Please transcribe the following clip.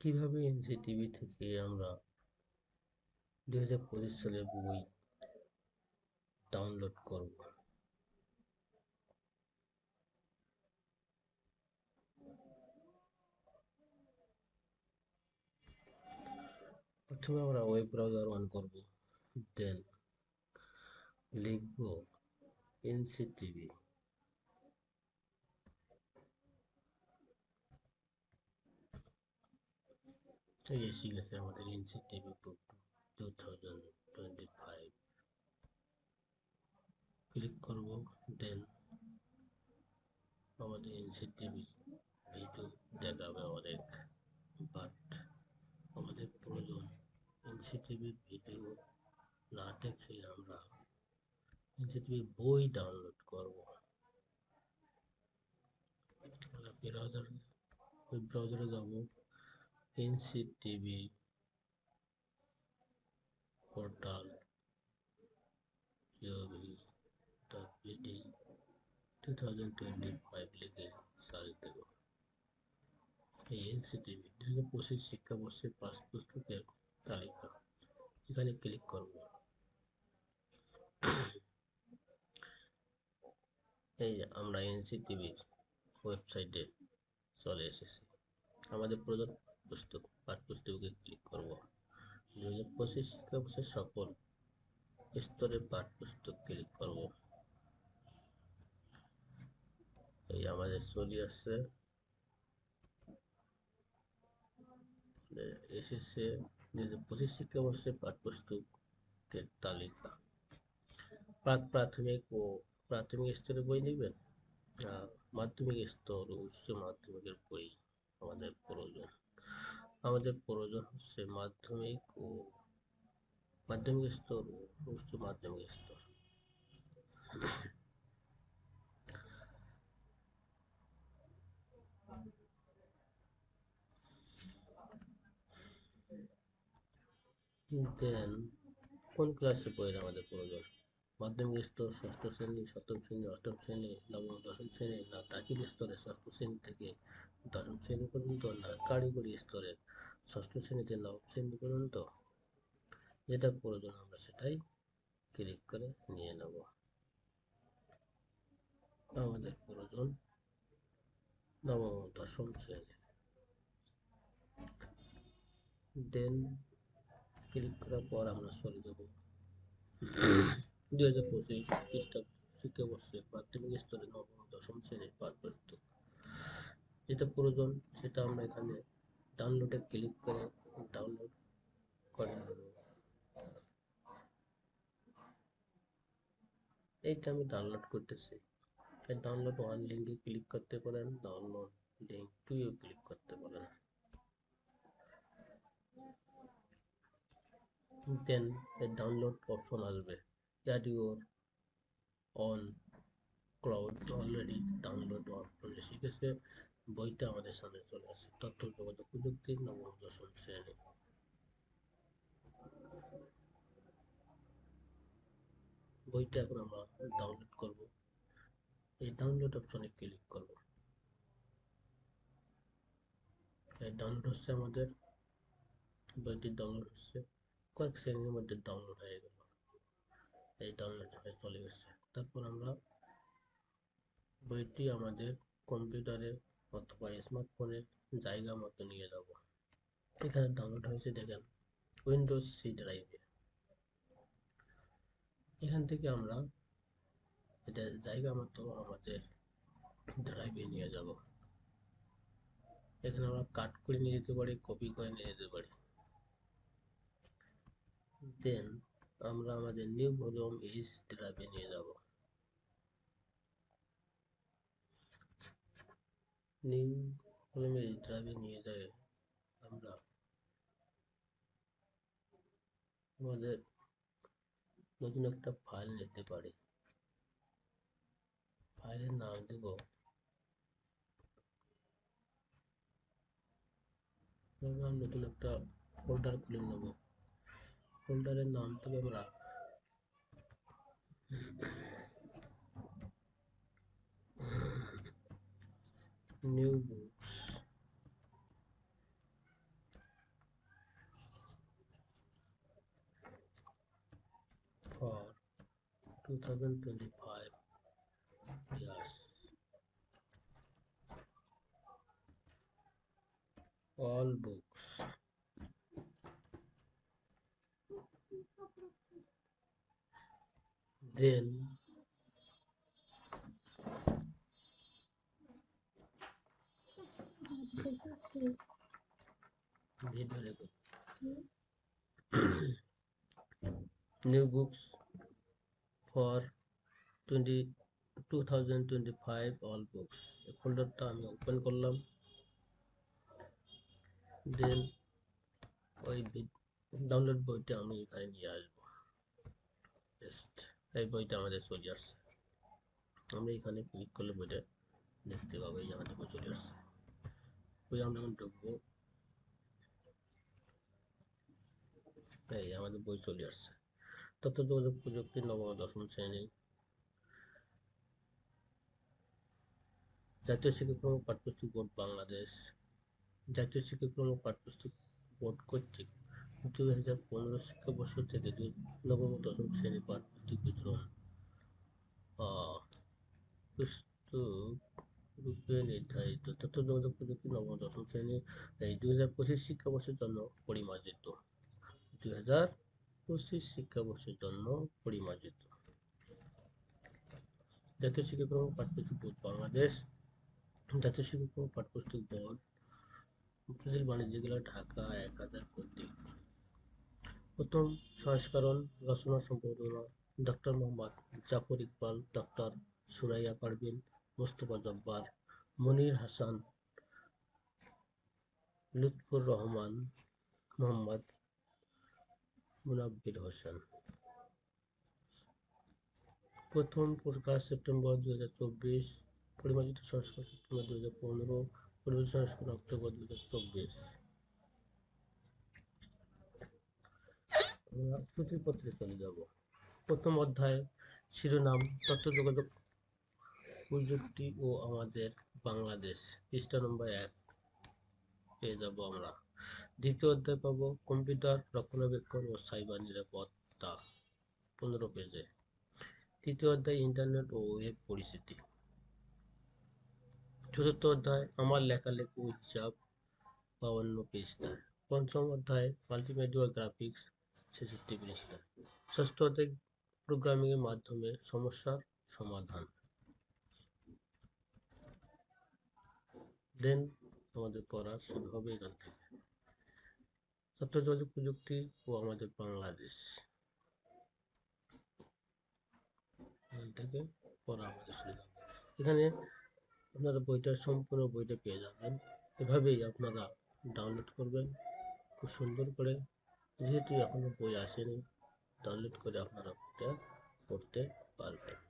কীভাবে এনসিটিভি থেকে আমরা দুই হাজার পঁচিশ সালের বই ডাউনলোড করব? প্রথমে আমরা ওয়েব ব্রাউজার অন করব দেন লিখব এনসিটিভি। এই এসে গেছে আমাদের NCTB book two thousand twenty five click করব দেন আমাদের এনসিটিভি ভিডিও দেখাবে অনেক বাট আমাদের প্রয়োজন এনসিটিভি ভিডিও না দেখে আমরা এনসিটিভি বই ডাউনলোড করব। ব্রাউজার ওই ব্রাউজারে যাব। NCTB portal G O V B D two thousand twenty five লিখে সার্চ দেব এই তালিকা। এখানে ক্লিক করব। এই আমরা এনসিটিভির ওয়েবসাইটে চলে এসেছি। আমাদের প্রধান পুস্তক, পাঠ পুস্তকে ক্লিক করব। দু হাজার পঁচিশ শিক্ষাবর্ষের সকল স্তরের পাঠ পুস্তক ক্লিক করব। এই আমাদের চলে আসছে। এসেছে দু হাজার পঁচিশ শিক্ষাবর্ষের পাঠ্যপুস্তকের তালিকা। প্রাক প্রাথমিক ও প্রাথমিক স্তরের বই নেবেন? মাধ্যমিক স্তর ও উচ্চ মাধ্যমিকের বই? আমাদের প্রয়োজন হচ্ছে মাধ্যমিক ও মাধ্যমিক স্তর ও উচ্চ মাধ্যমিক স্তর। দেন কোন ক্লাসে বইয়ের আমাদের প্রয়োজন? মাধ্যমিক স্তর, ষষ্ঠ শ্রেণি, সপ্তম শ্রেণি, অষ্টম শ্রেণি, নবম, দশম শ্রেণি না দাখিল স্তরে ষষ্ঠ শ্রেণি থেকে দশম শ্রেণি পর্যন্ত না কারিগরি স্তরের ষষ্ঠ শ্রেণীতে নবম শ্রেণি পর্যন্ত? যেটা প্রয়োজন আমরা সেটাই ক্লিক করে নিয়ে নেব। আমাদের প্রয়োজন নবম দশম শ্রেণি। দেন ক্লিক করার পর আমরা চলে যাব। দুই হাজার পঁচিশ খ্রিস্টাব্দ শিক্ষাবর্ষে মাধ্যমিক স্তরে দশম শ্রেণির যেটা প্রয়োজন, সেটা আমরা এখানে ডাউনলোডে ক্লিক করে ডাউনলোড করে এইটা আমি ডাউনলোড করতেছি। ডাউনলোড ওয়ান লিঙ্কে ক্লিক করতে পারেন ডাউনলোড লিঙ্ক টুও ক্লিক করতে পারেন। দেন ডাউনলোড অপশন আসবে। Add your on cloud already download option এসে বইটা আমাদের সামনে চলে আসছে। তথ্য, যোগাযোগ, প্রযুক্তি, নবম, দশম শ্রেণি। বইটা এখন আমরা ডাউনলোড করব। এই ডাউনলোড অপশনে ক্লিক করব। এই ডাউনলোড হচ্ছে আমাদের, বইটি ডাউনলোড হচ্ছে, কয়েক সেকেন্ডের মধ্যে ডাউনলোড হয়ে গেল। এই ডাউনলোড হয়ে চলে গেছে। তারপর আমরা বইটি আমাদের কম্পিউটারে অথবা স্মার্টফোনের জায়গা মতো নিয়ে যাব এখানে ডাউনলোড হয়েছে, দেখেন উইন্ডোজ সি ড্রাইভে এখান থেকে আমরা এটা জায়গা মতো আমাদের ড্রাইভে নিয়ে যাব এখানে আমরা কাট করে নিয়ে যেতে পারি কপি করে নিয়ে যেতে পারি। দেন আমরা আমাদের নিউ ভলিউম ইস ড্রাইভে নিয়ে যাব। নিউ ভলিউম ইস ড্রাইভে নিয়ে যায় আমরা। আমাদের নতুন একটা ফাইল নিতে পারি। ফাইলের নাম দেব নতুন একটা ফোল্ডার খুলে নেব। ফোল্ডারের নাম তবে আমরা new books. For 2025 class all books. Then very very good. New books for 20 2025 all books ফোল্ডারটা আমি ওপেন করলাম। দেন ওই ডাউনলোড বইটা আমি এখানে নিয়ে আসব। জাস্ট এই বইটা আমাদের চলে আসছে। আমরা এখানে ক্লিক করলে বইটা দেখতে পাবো, এই আমাদের বই চলে আসছে। বই আমরা এখন ঢুকবো। এই আমাদের বই চলে আসছে। তথ্য যোগাযোগ প্রযুক্তি নবম ও দশম শ্রেণি। জাতীয় শিক্ষাক্রম পাঠ্যপুস্তক বোর্ড বাংলাদেশ। জাতীয় শিক্ষাক্রম পাঠ্যপুস্তক বোর্ড কর্তৃক দুই হাজার পনেরো শিক্ষাবর্ষ থেকে নবম দশম শ্রেণি পাঠ্যপুস্তক বিতরণ রূপে নির্ধারিত তথ্য যোগাযোগ প্রযুক্তি নবম দশম শ্রেণি এই দুই হাজার পঁচিশ শিক্ষাবর্ষের জন্য পরিমার্জিত। দুই হাজার পঁচিশ শিক্ষাবর্ষের জন্য পরিমার্জিত। জাতীয় শিক্ষাক্রম পাঠ্যপুস্তক বোর্ড বাংলাদেশ। জাতীয় শিক্ষাক্রম পাঠ্যপুস্তক বোর্ড উপজেলা বাণিজ্য ঢাকা এক হাজার কর্তৃক। প্রথম সংস্করণ রচনা সম্পাদনা ডক্টর মোহাম্মদ জাফর ইকবাল ডক্টর সুরাইয়া পারভিন, মোস্তফা জব্বার, মনির হাসান, লুৎফুর রহমান, মোহাম্মদ মুনাব্বির হোসেন। প্রথম প্রকাশ সেপ্টেম্বর দুই হাজার চব্বিশ, পরিমার্জিত সংস্কার সেপ্টেম্বর দুই হাজার পনেরো পরিমার্জিত সংস্কার অক্টোবর দুই হাজার চব্বিশ। সূচিপত্রে চলে যাব। প্রথম অধ্যায়, শিরোনাম তথ্য যোগাযোগ প্রযুক্তি ও আমাদের বাংলাদেশ, পৃষ্ঠা নম্বর এক। পেয়ে যাব আমরা। দ্বিতীয় অধ্যায় পাবো, কম্পিউটার রক্ষণাবেক্ষণ ও সাইবার নিরাপত্তা। পনেরো পেজে। তৃতীয় অধ্যায়, ইন্টারনেট ও ওয়েব পরিস্থিতি। চতুর্থ অধ্যায়, আমার লেখালেখি উৎসব, বাউন্ন পৃষ্ঠায় পঞ্চম অধ্যায়, মাল্টিমিডিয়া গ্রাফিক্স ছেষট্টি পৃষ্ঠায় ষষ্ঠ অধ্যায় প্রোগ্রামিং এর মাধ্যমে সমস্যার সমাধান। দেন আমাদের পড়া শুরু হবে এখান থেকে। তথ্য যোগাযোগ প্রযুক্তি ও আমাদের বাংলাদেশ। এখান থেকে পড়া আমাদের শুরু হবে। এখানে আপনারা বইটা, সম্পূর্ণ বইটা পেয়ে যাবেন। এভাবেই আপনারা ডাউনলোড করবেন। খুব সুন্দর করে যেহেতু এখনও বই আসেনি ডাউনলোড করে আপনারা পড়তে পারবেন।